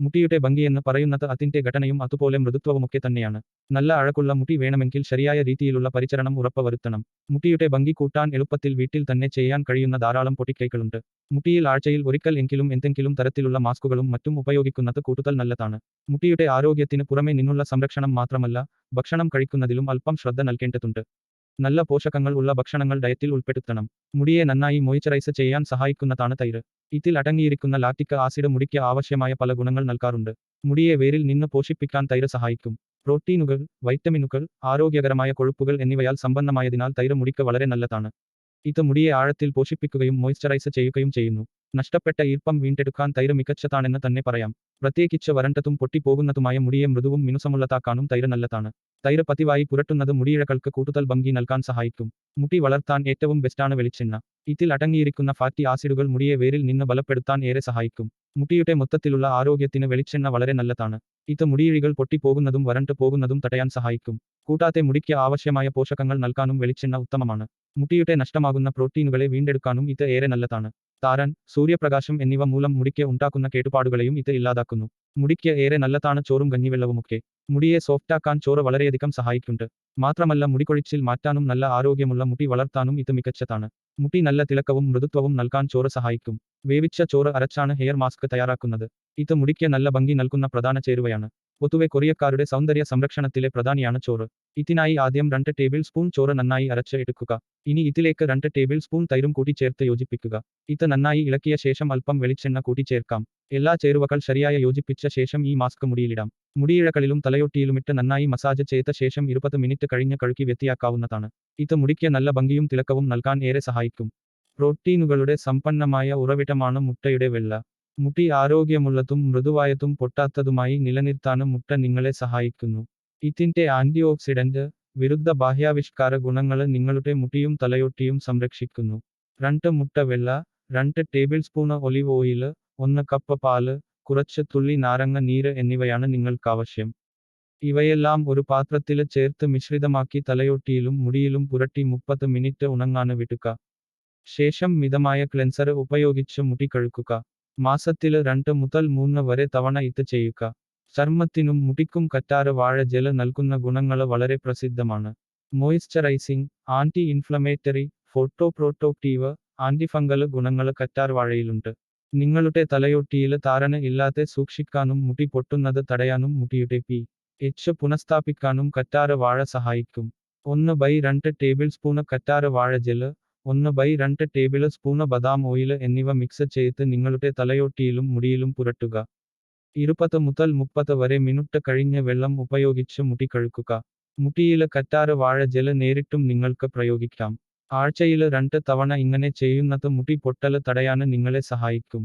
മുടിയുടെ ഭംഗിയെന്ന് പറയുന്നത് അതിന്റെ ഘടനയും അതുപോലെ മൃദുത്വവുമൊക്കെ തന്നെയാണ്. നല്ല അഴകുള്ള മുടി വേണമെങ്കിൽ ശരിയായ രീതിയിലുള്ള പരിചരണം ഉറപ്പുവരുത്തണം. മുട്ടിയുടെ ഭംഗി കൂട്ടാൻ എളുപ്പത്തിൽ വീട്ടിൽ തന്നെ ചെയ്യാൻ കഴിയുന്ന ധാരാളം പൊട്ടിക്കൈകളുണ്ട് മുടിയിൽ ആഴ്ചയിൽ ഒരിക്കൽ എങ്കിലും എന്തെങ്കിലും തരത്തിലുള്ള മാസ്കുകളും മറ്റും ഉപയോഗിക്കുന്നത് കൂടുതൽ നല്ലതാണ്. മുടിയുടെ ആരോഗ്യത്തിന് പുറമെ നിന്നുള്ള സംരക്ഷണം മാത്രമല്ല ഭക്ഷണം കഴിക്കുന്നതിലും അല്പം ശ്രദ്ധ നൽകേണ്ടതുണ്ട്. നല്ല പോഷകങ്ങൾ ഉള്ള ഭക്ഷണങ്ങൾ ഡയറ്റിൽ ഉൾപ്പെടുത്തണം. മുടിയെ നന്നായി മോയിച്ചറൈസ് ചെയ്യാൻ സഹായിക്കുന്നതാണ് തൈര്. ഇതിൽ അടങ്ങിയിരിക്കുന്ന ലാക്റ്റിക് ആസിഡ് മുടിക്ക് ആവശ്യമായ പല ഗുണങ്ങൾ നൽകാറുണ്ട്. മുടിയെ വേരിൽ നിന്ന് പോഷിപ്പിക്കാൻ തൈര് സഹായിക്കും. പ്രോട്ടീനുകൾ വൈറ്റമിനുകൾ ആരോഗ്യകരമായ കൊഴുപ്പുകൾ എന്നിവയാൽ സമ്പന്നമായതിനാൽ തൈര് മുടിക്ക് വളരെ നല്ലതാണ്. ഇത് മുടിയെ ആഴത്തിൽ പോഷിപ്പിക്കുകയും മോയ്സ്ചറൈസ് ചെയ്യുകയും ചെയ്യുന്നു. നഷ്ടപ്പെട്ട ഈർപ്പം വീണ്ടെടുക്കാൻ തൈര് മികച്ചതാണെന്ന് തന്നെ പറയാം. പ്രത്യേകിച്ച് വരണ്ടതും പൊട്ടിപ്പോകുന്നതുമായ മുടിയെ മൃദുവും മിനുസമുള്ളതാക്കാനും തൈര് നല്ലതാണ്. തൈര് പതിവായി പുരട്ടുന്നത് മുടിയിഴകൾക്ക് കൂടുതൽ ഭംഗി നൽകാൻ സഹായിക്കും. മുടി വളർത്താൻ ഏറ്റവും ബെസ്റ്റാണ് വെളിച്ചെണ്ണ. ഇതിൽ അടങ്ങിയിരിക്കുന്ന ഫാറ്റി ആസിഡുകൾ മുടിയെ വേരിൽ നിന്ന് ബലപ്പെടുത്താൻ ഏറെ സഹായിക്കും. മുടിയുടെ മൊത്തത്തിലുള്ള ആരോഗ്യത്തിന് വെളിച്ചെണ്ണ വളരെ നല്ലതാണ്. ഇത് മുടിയിഴികൾ പൊട്ടിപ്പോകുന്നതും വരണ്ടു പോകുന്നതും തടയാൻ സഹായിക്കും. കൂടാതെ മുടിക്ക് ആവശ്യമായ പോഷകങ്ങൾ നൽകാനും വെളിച്ചെണ്ണ ഉത്തമമാണ്. മുടിയുടെ നഷ്ടമാകുന്ന പ്രോട്ടീനുകളെ വീണ്ടെടുക്കാനും ഇത് ഏറെ നല്ലതാണ്. താരൻ സൂര്യപ്രകാശം എന്നിവ മൂലം മുടിക്ക് ഉണ്ടാക്കുന്ന കേടുപാടുകളെയും ഇത് ഇല്ലാതാക്കുന്നു. മുടിക്ക് ഏറെ നല്ലതാണ് ചോറും കഞ്ഞിവെള്ളവുമൊക്കെ. മുടിയെ സോഫ്റ്റാക്കാൻ ചോറ് വളരെയധികം സഹായിക്കുന്നുണ്ട്. മാത്രമല്ല മുടികൊഴിച്ചിൽ മാറ്റാനും നല്ല ആരോഗ്യമുള്ള മുടി വളർത്താനും ഇത് മികച്ചതാണ്. മുടി നല്ല തിളക്കവും മൃദുത്വവും നൽകാൻ ചോറ് സഹായിക്കും. വേവിച്ച ചോറ് അരച്ചാണ് ഹെയർ മാസ്ക് തയ്യാറാക്കുന്നത്. ഇത് മുടിക്ക് നല്ല ഭംഗി നൽകുന്ന പ്രധാന ചേരുവയാണ്. പൊതുവെ കൊറിയക്കാരുടെ സൗന്ദര്യ സംരക്ഷണത്തിലെ പ്രധാനിയാണ് ചോറ്. ഇതിനായി ആദ്യം രണ്ട് ടേബിൾ സ്പൂൺ ചോറ് നന്നായി അരച്ച് എടുക്കുക. ഇനി ഇതിലേക്ക് രണ്ട് ടേബിൾ സ്പൂൺ തൈരും കൂടി ചേർത്ത് യോജിപ്പിക്കുക. ഇത് നന്നായി ഇളക്കിയ ശേഷം അല്പം വെളിച്ചെണ്ണ കൂടി ചേർക്കാം. എല്ലാ ചേരുവകൾ ശരിയായ യോജിപ്പിച്ച ശേഷം ഈ മാസ്ക് മുടിയിലിടാം. മുടിയിഴകളിലും തലയൊട്ടിയിലുമിട്ട് നന്നായി മസാജ് ചെയ്ത ശേഷം ഇരുപത് മിനിറ്റ് കഴിഞ്ഞ് കഴുകി വ്യത്തിയാക്കാവുന്നതാണ്. ഇത് മുടിക്ക് നല്ല ഭംഗിയും തിളക്കവും നൽകാൻ ഏറെ സഹായിക്കും. പ്രോട്ടീനുകളുടെ സമ്പന്നമായ ഉറവിടമാണ് മുട്ടയുടെ വെള്ള. മുടി ആരോഗ്യമുള്ളതും മൃദുവായതും പൊട്ടാത്തതുമായി നിലനിർത്താനും മുട്ട നിങ്ങളെ സഹായിക്കുന്നു. ഇതിന്റെ ആന്റി ഓക്സിഡന്റ് വിരുദ്ധ ബാഹ്യാവിഷ്കാര ഗുണങ്ങൾ നിങ്ങളുടെ മുടിയും തലയൊട്ടിയും സംരക്ഷിക്കുന്നു. രണ്ട് മുട്ട വെള്ള രണ്ട് ടേബിൾ സ്പൂൺ ഒലിവ് ഓയിൽ ഒന്ന് കപ്പ് പാൽ കുറച്ച് തുള്ളി നാരങ്ങ നീര് എന്നിവയാണ് നിങ്ങൾക്കാവശ്യം ഇവയെല്ലാം ഒരു പാത്രത്തിൽ ചേർത്ത് മിശ്രിതമാക്കി തലയൊട്ടിയിലും മുടിയിലും പുരട്ടി മുപ്പത് മിനിറ്റ് ഉണങ്ങാന് വിടുക. ശേഷം മിതമായ ക്ലെൻസർ ഉപയോഗിച്ച് മുടി കഴുകുക. മാസത്തിൽ രണ്ട് മുതൽ മൂന്ന് വരെ തവണ ഇത് ചെയ്യുക. ചർമ്മത്തിനും മുടിക്കും കറ്റാറ് വാഴ ജല നൽകുന്ന ഗുണങ്ങൾ വളരെ പ്രസിദ്ധമാണ്. Moisturising anti inflammatory photo protective antifungal ഗുണങ്ങൾ കറ്റാർ വാഴയിലുണ്ട്. നിങ്ങളുടെ തലയൊട്ടിയിൽ താരന് ഇല്ലാതെ സൂക്ഷിക്കാനും മുടി പൊട്ടുന്നത് തടയാനും മുടിയുടെ പി. എച്ച് പുനഃസ്ഥാപിക്കാനും കറ്റാറ് വാഴ സഹായിക്കും. ഒന്ന് ബൈ രണ്ട് ടേബിൾ സ്പൂണ് കറ്റാറ് വാഴ ജെൽ ഒന്ന് ബൈ രണ്ട് ടേബിൾ സ്പൂണ് ബദാം ഓയിൽ എന്നിവ മിക്സ് ചെയ്ത് നിങ്ങളുടെ തലയോട്ടിയിലും മുടിയിലും പുരട്ടുക. ഇരുപത് മുതൽ മുപ്പത് വരെ മിനിറ്റ് കഴിഞ്ഞ് വെള്ളം ഉപയോഗിച്ച് മുടി കഴുകുക. മുടിയിൽ കറ്റാറ് വാഴ ജെൽ നേരിട്ടും നിങ്ങൾക്ക് പ്രയോഗിക്കാം. ആഴ്ചയിൽ രണ്ട് തവണ ഇങ്ങനെ ചെയ്യുന്നത് മുടി പൊട്ടൽ തടയാൻ നിങ്ങളെ സഹായിക്കും.